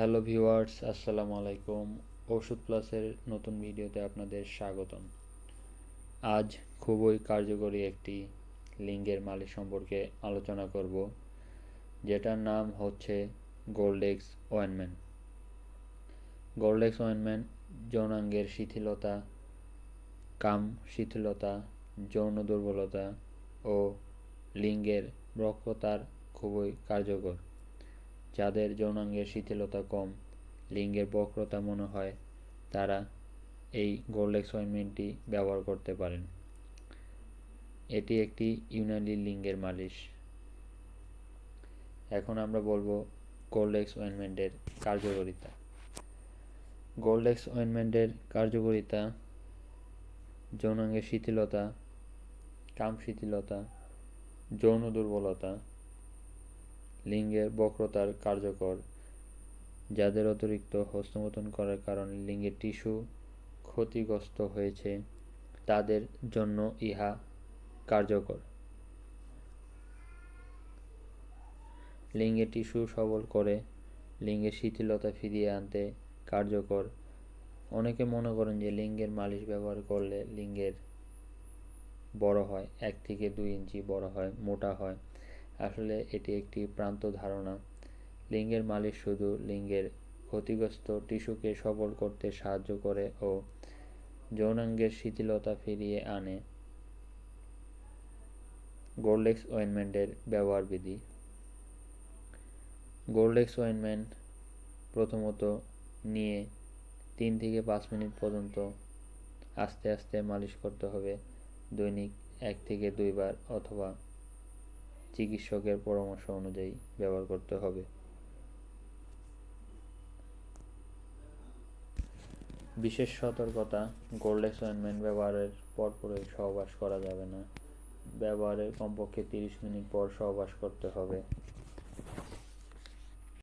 Hello viewers, আসসালামু আলাইকুম। ওষুধ প্লাসের নতুন ভিডিওতে আপনাদের স্বাগতম। আজ খুবই কার্যকরী একটি লিঙ্গের মালিশ সম্পর্কে আলোচনা করব, যেটার নাম হচ্ছে গোল্ডেক্স ওয়েনমেন্ট গোল্ডেক্স ওয়েনমেন্ট যৌনাঙ্গের শিথিলতা, কাম শিথিলতা, যৌন দুর্বলতা ও লিঙ্গের বক্রতার খুবই কার্যকর। যাদের যৌনাঙ্গের শিথিলতা কম, লিঙ্গের বক্রতা মনে হয়, তারা এই গোল্ডেক্স অয়েনমেন্টটি ব্যবহার করতে পারেন। এটি একটি ইউনালি লিঙ্গের মালিশ। এখন আমরা বলব গোল্ডেক্স অয়েনমেন্টের কার্যকারিতা। গোল্ডেক্স অয়েনমেন্টের কার্যকারিতা, যৌনাঙ্গের শিথিলতা, কাম শিথিলতা, যৌন দুর্বলতা লিঙ্গের বক্রতার কার্যকর, যাদের অতিরিক্ত হস্তমোদন করার কারণে লিঙ্গের টিস্যু ক্ষতিগ্রস্ত হয়েছে, তাদের জন্য ইহা কার্যকর। লিঙ্গের টিস্যু সবল করে লিঙ্গের শিথিলতা ফিরিয়ে আনতে কার্যকর। অনেকে মনে করেন যে লিঙ্গের মালিশ ব্যবহার করলে লিঙ্গের বড় হয়, এক থেকে দুই ইঞ্চি বড় হয়, মোটা হয়। আসলে এটি একটি প্রান্ত ধারণা। লিঙ্গের মালিশ শুধু লিঙ্গের ক্ষতিগ্রস্ত টিস্যুকে সবল করতে সাহায্য করে ও যৌনাঙ্গের শিথিলতা ফিরিয়ে আনে। গোল্ডেক্স ওয়েনমেন্টের ব্যবহার বিধি। গোল্ডেক্স ওয়েনমেন্ট প্রথমত নিয়ে তিন থেকে পাঁচ মিনিট পর্যন্ত আস্তে আস্তে মালিশ করতে হবে। দৈনিক এক থেকে দুইবার অথবা চিকিৎসকের পরামর্শ অনুযায়ী ব্যবহার করতে হবে। বিশেষ সতর্কতা গোল্ড অ্যাসাইনমেন্ট ব্যবহারের পরপরই সহবাস করা যাবে না। ব্যবহারের কমপক্ষে তিরিশ মিনিট পর সহবাস করতে হবে।